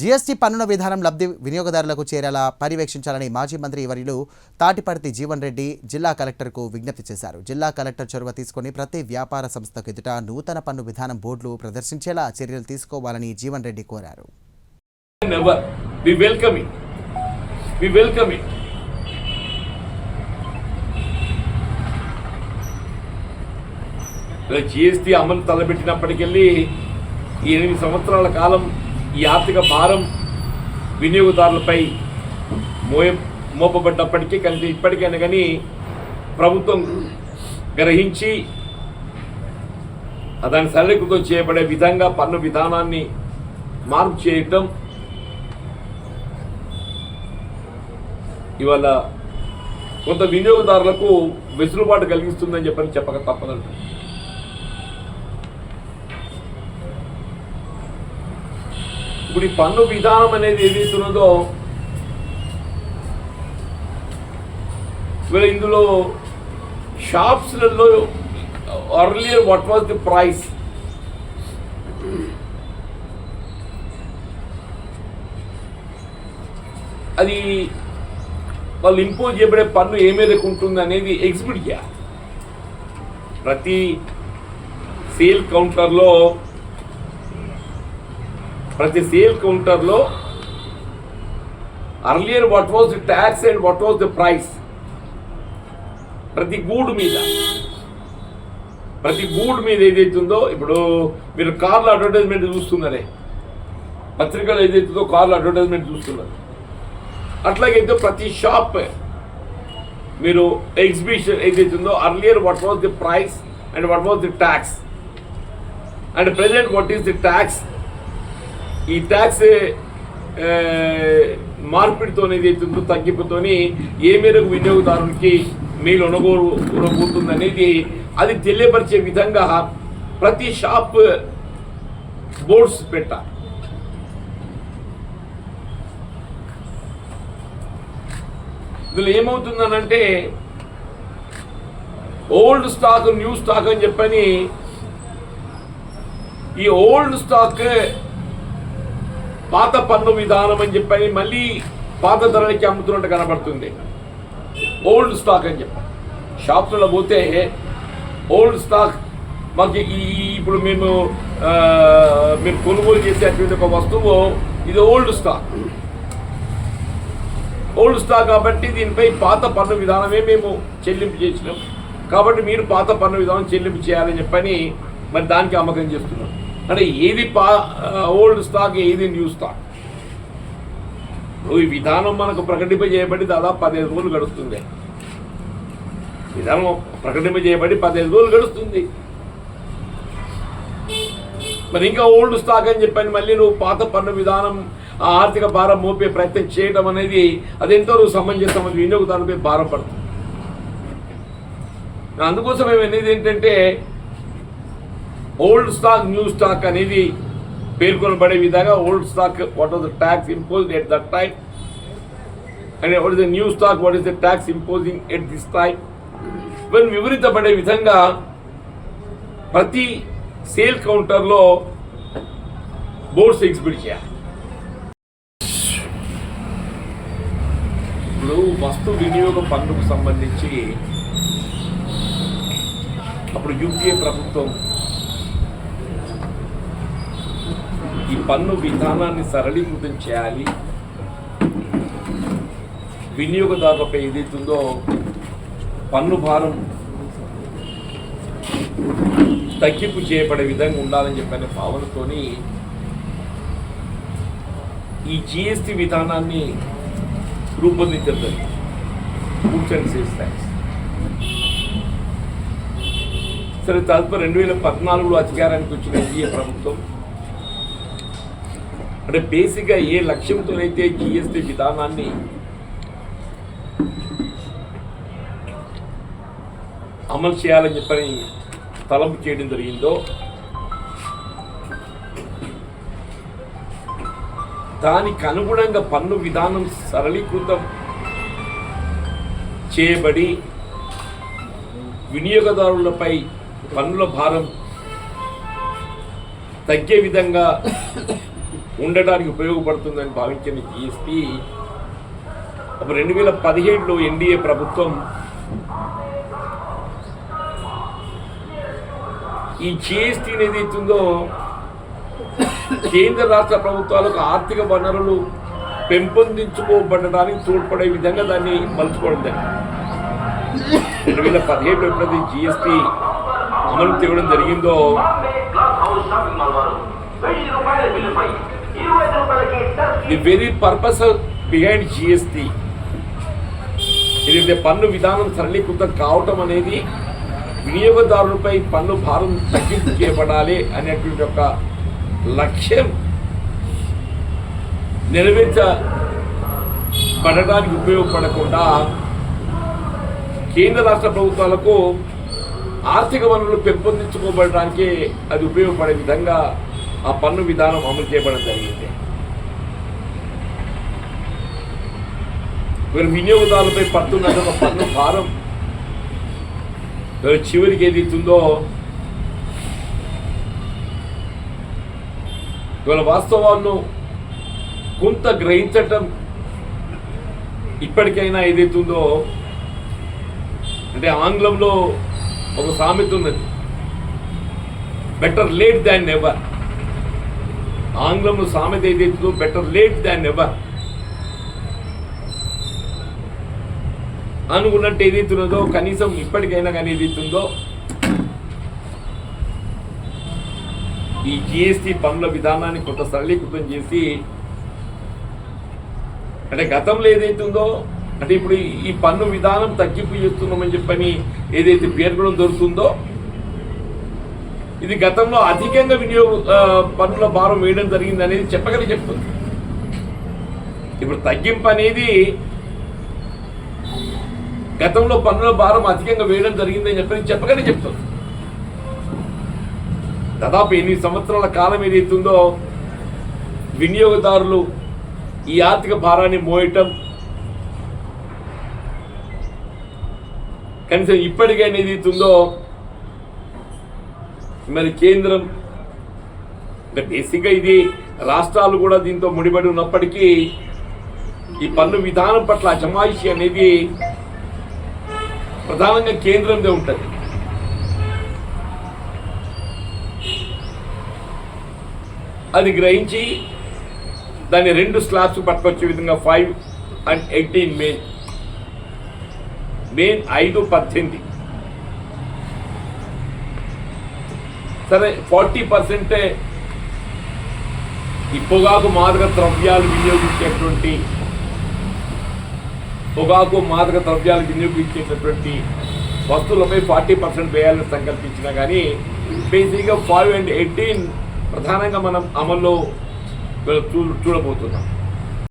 GST పన్నుల విధానం లబ్ధి వినియోగదారులకు చేరేలా పర్యవేక్షించాలని మాజీ మంత్రి వర్యులు తాటిపర్తి జీవన్ రెడ్డి జిల్లా కలెక్టర్కు విజ్ఞప్తి చేశారు. జిల్లా కలెక్టర్ చొరవ తీసుకుని ప్రతి వ్యాపార సంస్థకు ఎదుట నూతన పన్ను విధానం బోర్డులు ప్రదర్శించేలా చర్యలు తీసుకోవాలని జీవన్ రెడ్డి కోరారు. Never. జిఎస్టీ అమలు తలబెట్టినప్పటికెళ్ళి ఎనిమిది సంవత్సరాల కాలం ఈ ఆర్థిక భారం వినియోగదారులపై మోయ మోపబడ్డప్పటికీ కానీ ఇప్పటికైనా కానీ ప్రభుత్వం గ్రహించి దాన్ని సరళీకృతం చేయబడే విధంగా పన్ను విధానాన్ని మార్పు చేయటం ఇవాళ కొంత వినియోగదారులకు వెసులుబాటు కలిగిస్తుందని చెప్పని చెప్పక తప్పదంటారు. ఇప్పుడు ఈ పన్ను విధానం అనేది ఏదైతున్నదో ఇవాళ ఇందులో షాప్స్లలో earlier what was the price అది వాళ్ళు ఇంపోజ్ చేయబడే పన్ను ఏ మీదకు ఉంటుంది అనేది ఎగ్జిబిట్ చేయాలి. ప్రతి సేల్ కౌంటర్లో ప్రతి సేల్ కౌంటర్లో earlier what was the tax and what was the price ప్రతి గూడు మీద. ప్రతి గూడ్ మీద ఏదైతుందో ఇప్పుడు మీరు కార్ల అడ్వర్టైజ్మెంట్ చూస్తున్నారే. పత్రికలు ఏదైతుందో కార్ల అడ్వర్టైజ్మెంట్ చూస్తున్నారు. అట్లాగైతే ప్రతి షాప్ మీరు ఎగ్జిబిషన్ ఏదైతుందో earlier what was the price and what was the tax and present what is the tax ఈ ట్యాక్స్ మార్పిడితో ఏదైతుందో తగ్గింపుతోని ఏ మేరకు వినియోగదారునికి మీరు కొనగోలు అనేది అది తెలియపరిచే విధంగా ప్రతి షాప్ బోర్డ్స్ పెట్టాలి ఇందులో ఏమవుతుందనంటే ఓల్డ్ స్టాక్ న్యూ స్టాక్ అని చెప్పని ఈ ఓల్డ్ స్టాక్ పాత పన్ను విధానం అని చెప్పని మళ్ళీ పాత ధరలకి అమ్ముతున్నట్టు కనబడుతుంది. ఓల్డ్ స్టాక్ అని చెప్పి. షాప్స్లో పోతే ఓల్డ్ స్టాక్ మాకు ఈ ఇప్పుడు మేము మేము కొనుగోలు చేసేటువంటి ఒక వస్తువు ఇది ఓల్డ్ స్టాక్. ఓల్డ్ స్టాక్ కాబట్టి దీనిపై పాత పన్ను విధానమే మేము చెల్లింపు చేసినాం. కాబట్టి మీరు పాత పన్ను విధానం చెల్లింపు చేయాలని చెప్పని మరి దానికి అమ్మకం చేస్తున్నాం. అంటే ఏది పా ఓల్డ్ స్టాక్ ఏది న్యూ స్టాక్ ఈ విధానం మనకు ప్రకటింపజేయబడి దాదాపు పదిహేను రోజులు గడుస్తుంది. విధానం ప్రకటింప చేయబడి పదిహేను రోజులు గడుస్తుంది. మరి ఇంకా ఓల్డ్ స్టాక్ అని చెప్పని మళ్ళీ నువ్వు పాత పన్ను విధానం ఆ ఆర్థిక భారం మోపే ప్రయత్నం చేయడం అనేది అది నువ్వు సమంజసం వినియోగదారులపై భారం పడుతుంది. అందుకోసం మేము అనేది ఏంటంటే ఓల్డ్ స్టాక్ న్యూ స్టాక్ అనేది పేర్కొనబడే విధంగా old stock what as the tax impose at that time and what is the new stock what is the tax imposing at this time ఇవన్నీ వివరించబడే విధంగా ప్రతి సేల్ కౌంటర్లో బోర్డ్స్ ఎగ్జిబిట్ చేయాలి. ఇప్పుడు వస్తు వినియోగ పన్నుకు సంబంధించి అప్పుడు యూపీఏ ప్రభుత్వం ఈ పన్ను విధానాన్ని సరళీకృతం చేయాలి. వినియోగదారులపై ఏదైతుందో పన్ను భారం తగ్గింపు చేయబడే విధంగా ఉండాలని చెప్పనే భావనతోని ఈ జిఎస్టి విధానాన్ని రూపొందించడం జరిగింది. Goods and sales tax. సరే తదుపరి రెండు వేల పద్నాలుగులో అధికారానికి వచ్చిన ఎన్డీఏ ప్రభుత్వం అంటే బేసిక్గా ఏ లక్ష్యంతోనైతే జిఎస్టి విధానాన్ని అమలు చేయాలని చెప్పని తలంపు చేయడం జరిగిందో దానికి అనుగుణంగా పన్ను విధానం సరళీకృతం చేయబడి వినియోగదారులపై పన్నుల భారం తగ్గే విధంగా ఉండడానికి ఉపయోగపడుతుందని భావించిన జిఎస్టీ అప్పుడు రెండు వేల పదిహేడులో ఎన్డీఏ ప్రభుత్వం ఈ జిఎస్టీ అనేది కేంద్ర రాష్ట్ర ప్రభుత్వాలకు ఆర్థిక వనరులు పెంపొందించుకోబడడానికి తోడ్పడే విధంగా దాన్ని మలుచుకోవడం జరిగింది. రెండు వేల పదిహేడులో ఎప్పుడైతే జిఎస్టీ అమలు తేవడం జరిగిందో the very purpose behind GST ఏదైతే పన్ను విధానం సరళీకృతం కావటం అనేది వినియోగదారులపై పన్ను భారం తగ్గింపు చేయబడాలి అనేటువంటి ఒక లక్ష్యం నెరవేర్చబడడానికి ఉపయోగపడకుండా కేంద్ర రాష్ట్ర ప్రభుత్వాలకు ఆర్థిక వనరులు పెంపొందించుకోబడడానికి అది ఉపయోగపడే విధంగా ఆ పన్ను విధానం అమలు చేయబడడం జరిగింది. వీరు వినియోగదారులపై పడుతున్న ఒక పన్ను భారం. వీరు చివరికి ఏది ఇస్తుందో ఇవాళ వాస్తవాలను కొంత గ్రహించటం ఇప్పటికైనా ఏదైతుందో అంటే ఆంగ్లంలో ఒక సామెత ఉన్నది బెటర్ లేట్ దాన్ నెవర్ ఆంగ్లంలో సామెత ఏదైతుందో బెటర్ లేట్ దాన్ ఎవర్ అనుకున్నట్టు ఏదైతున్నదో కనీసం ఇప్పటికైనా కానీ ఏదైతుందో ఈ జిఎస్టి పన్నుల విధానాన్ని కొంత సరళీకృతం చేసి అంటే గతంలో ఏదైతుందో అంటే ఇప్పుడు ఈ- ఈ పన్ను విధానం తగ్గింపు చేస్తున్నామని చెప్పని ఏదైతే పేర్కొనడం దొరుకుతుందో ఇది గతంలో అధికంగా వినియోగ పన్నుల భారం వేయడం జరిగింది అనేది చెప్పగలి చెప్తుంది. ఇప్పుడు తగ్గింపు అనేది గతంలో పన్నుల భారం అధికంగా వేయడం జరిగిందని చెప్పని చెప్పగానే చెప్తుంది. దాదాపు ఎనిమిది సంవత్సరాల కాలం ఏదైతుందో వినియోగదారులు ఈ ఆర్థిక భారాన్ని మోయటం కనీసం ఇప్పటికైనా ఏదైతుందో మరి కేంద్రం అంటే బేసిక్గా ఇది రాష్ట్రాలు కూడా దీంతో ముడిపడి ఉన్నప్పటికీ ఈ పన్ను విధానం పట్ల అజమాయిషి అనేది ప్రధానంగా కేంద్రందే ఉంటుంది. అది గ్రహించి దాన్ని రెండు స్లాబ్స్ పట్టుకొచ్చే విధంగా ఫైవ్ అండ్ ఎయిటీన్ మే మే ఐదు పద్దెనిమిది. సరే ఫార్టీ పర్సెంటే ఈ పొగాకు మాదక ద్రవ్యాలు వినియోగించేటువంటి పొగాకు మాదక ద్రవ్యాలు వినియోగించేటటువంటి వస్తువులపై ఫార్టీ పర్సెంట్ వేయాలని సంకల్పించినా కానీ బేసిక్గా ఫైవ్ అండ్ ఎయిటీన్ ప్రధానంగా మనం అమల్లో చూ చూడబోతున్నాం.